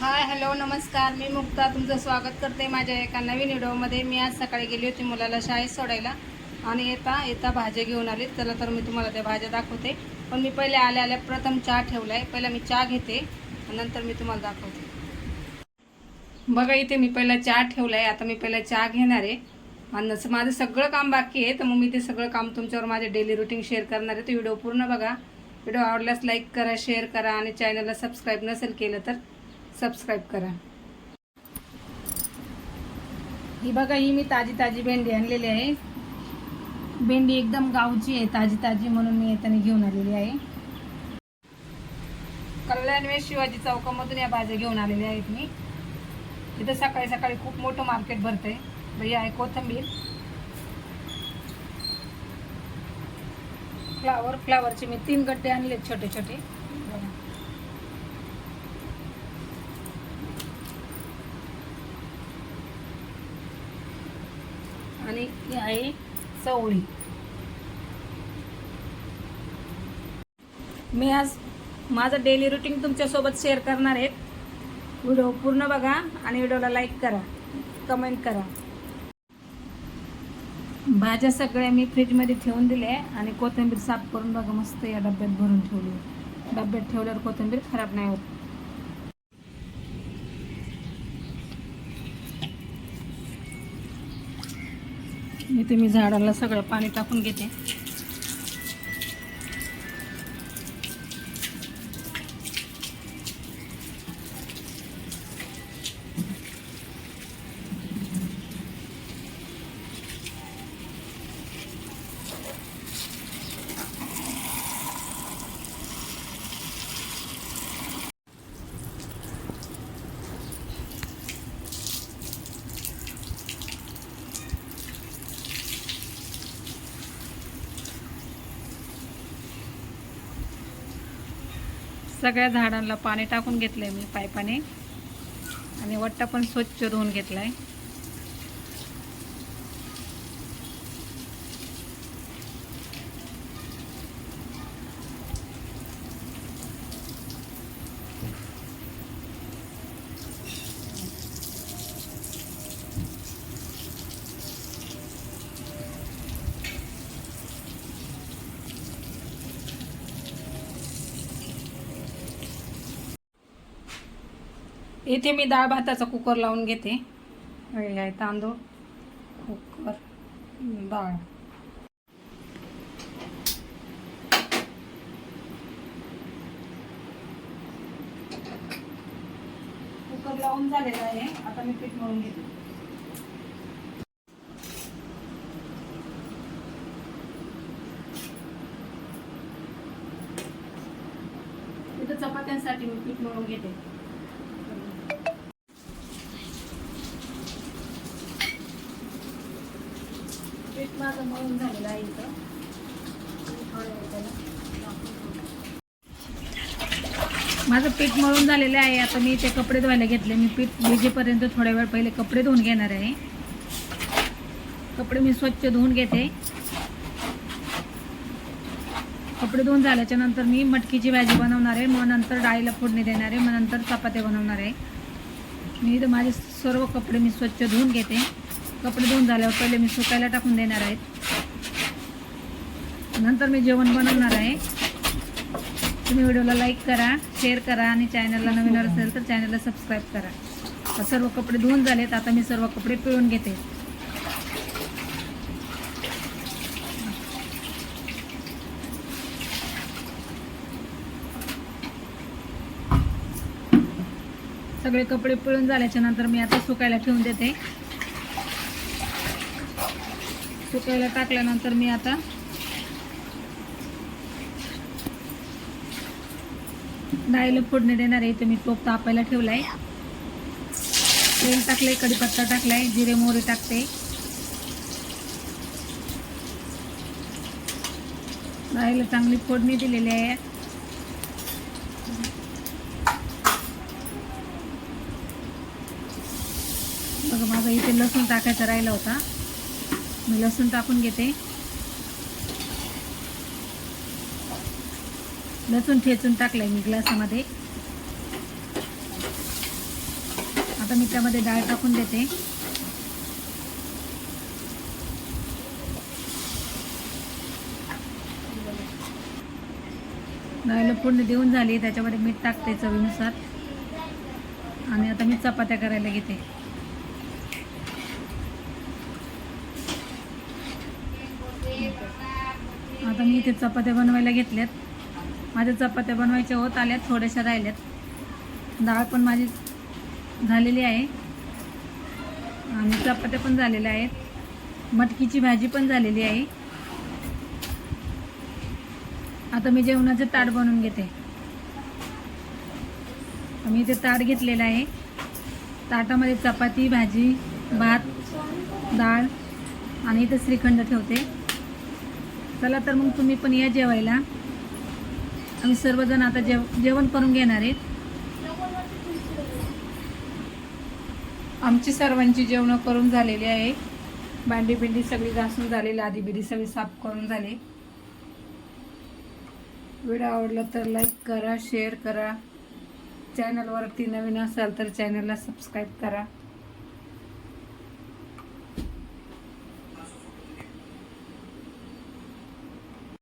Hi hello नमस्कार. मी मुक्ता. तुमचं स्वागत करते माझ्या एका नवीन व्हिडिओमध्ये. मी आज सकाळी गेली होती मुलाला शाळेत सोडायला आणि येता येता भाज्या घेऊन आली. चला तर मी तुम्हाला त्या भाज्या दाखवते. पण मी पहिले आल्या आल्या प्रथम चहा ठेवला आहे पहिला मी चहा घेते नंतर मी तुम्हाला दाखवते. बघा इथे मी पहिला चहा ठेवला आहे आता मी पहिला चहा घेणार आहे. आणि माझं सगळं काम बाकी आहे तर मग मी ते सगळं काम तुमच्यावर माझे डेली रुटीन शेअर करणार आहे. तो व्हिडिओ पूर्ण बघा. व्हिडिओ आवडल्यास लाईक करा शेअर करा आणि चॅनलला सबस्क्राईब नसेल केलं तर सबस्क्राईब करा. ही बघा ही मी ताजी ताजी भेंडी आणलेली आहे. भेंडी एकदम गावची आहे ताजी ताजी म्हणून मी येताना घेऊन आलेली आहे. कल्याण शिवाजी चौकामधून या भाज्या घेऊन आलेल्या आहेत मी. इथं सकाळी सकाळी खूप मोठं मार्केट भरतंय. भैया आहे कोथिंबीर. फ्लावर फ्लावरचे मी तीन गड्डे आणले छोटे छोटे बघा आणि ही आहे चवळी. मी आज माझं डेली रुटीन तुमच्यासोबत शेअर करणार आहेत व्हिडिओ पूर्ण बघा आणि व्हिडिओला लाईक करा कमेंट करा. भाज्या सगळ्या मी फ्रीजमध्ये ठेवून दिल्या आणि कोथिंबीर साफ करून बघा मस्त या डब्यात भरून ठेवली डब्यात ठेवल्यावर कोथिंबीर खराब नाही होत. इथे मी झाडाला सगळं पाणी टाकून घेते. सगळ्या झाडांना पाणी टाकून घेतलं आहे मी पाईपाने आणि वट्टा पण स्वच्छ धुवून घेतला आहे इथे मी डाळ भाताचा कुकर लावून घेते. आहे तांदूळ कुकर डाळ. कुकर लावून झालेला आहे. आता मी पीठ मळून घेते. इथं चपात्यांसाठी मी पीठ मळून घेते. माझं मळून झालेलं आहे इथं. माझं पीठ मळून झालेलं आहे. आता मी ते कपडे धुवायला घेतले. मी पीठ भिजेपर्यंत थोड्या वेळ पहिले कपडे धुवून घेणार आहे. कपडे मी स्वच्छ धुवून घेते. कपडे धुवून झाल्याच्यानंतर मी मटकीची भाजी बनवणार आहे. मग नंतर डाळीला फोडणी देणार आहे. मग नंतर चपात्या बनवणार आहे. मी इथं माझे सर्व कपडे मी स्वच्छ धुवून घेते. कपडे धुवून झाल्यावर पहिले मी सुकायला टाकून देणार आहेत नंतर मी जेवण बनवणार आहे. तुम्ही व्हिडिओला लाईक करा शेअर करा आणि चॅनलला नवीन असेल तर चॅनलला सबस्क्राईब करा. सर्व कपडे धुवून झालेत आता मी सर्व कपडे पिळून घेते. सगळे कपडे पिळून झाल्याच्यानंतर मी आता सुकायला ठेवून देते. सुकायला टाकल्यानंतर मी आता डाळीला फोडणी देणार आहे. इथे मी टोप तापायला ठेवलाय. तेल टाकलंय कढीपत्ता टाकलाय जिरे मोहरी टाकते. डाळीला चांगली फोडणी दिलेली आहे. बघा माझा इथे लसूण टाकायचा राहिला होता. मी लसूण टाकून घेते. लसूण ठेचून टाकलं आहे मी ग्लासामध्ये. आता मी त्यामध्ये डाळ टाकून देते. डाळ पूर्ण देऊन झाली त्याच्यामध्ये मीठ टाकते चवीनुसार. आणि आता मी चपात्या करायला घेते. आता मी इथे चपात्या बनवायला घेतल्यात. माझ्या चपात्या बनवायच्या होत आल्यात थोड्याशा राहिल्यात. डाळ पण माझी झालेली आहे. आणि चपात्या पण झालेल्या आहेत. मटकीची भाजी पण झालेली आहे. आता मी जेवणाचं ताट बनवून घेते. मी इथे ताट घेतलेलं आहे. ताटामध्ये चपाती भाजी भात डाळ आणि इथे श्रीखंड ठेवते. चला तर मग तुम्ही पण या जेवायला. आम्ही सर्वजण आता जेव जेवण करून घेणार आहेत. आमची सर्वांची जेवणं करून झालेली आहे. भांडी बिंडी सगळी घासून झाली लादी बिडी सगळी साफ करून झाली. व्हिडिओ आवडला तर लाईक करा शेअर करा. चॅनलवरती नवीन असाल तर चॅनलला सबस्क्राईब करा.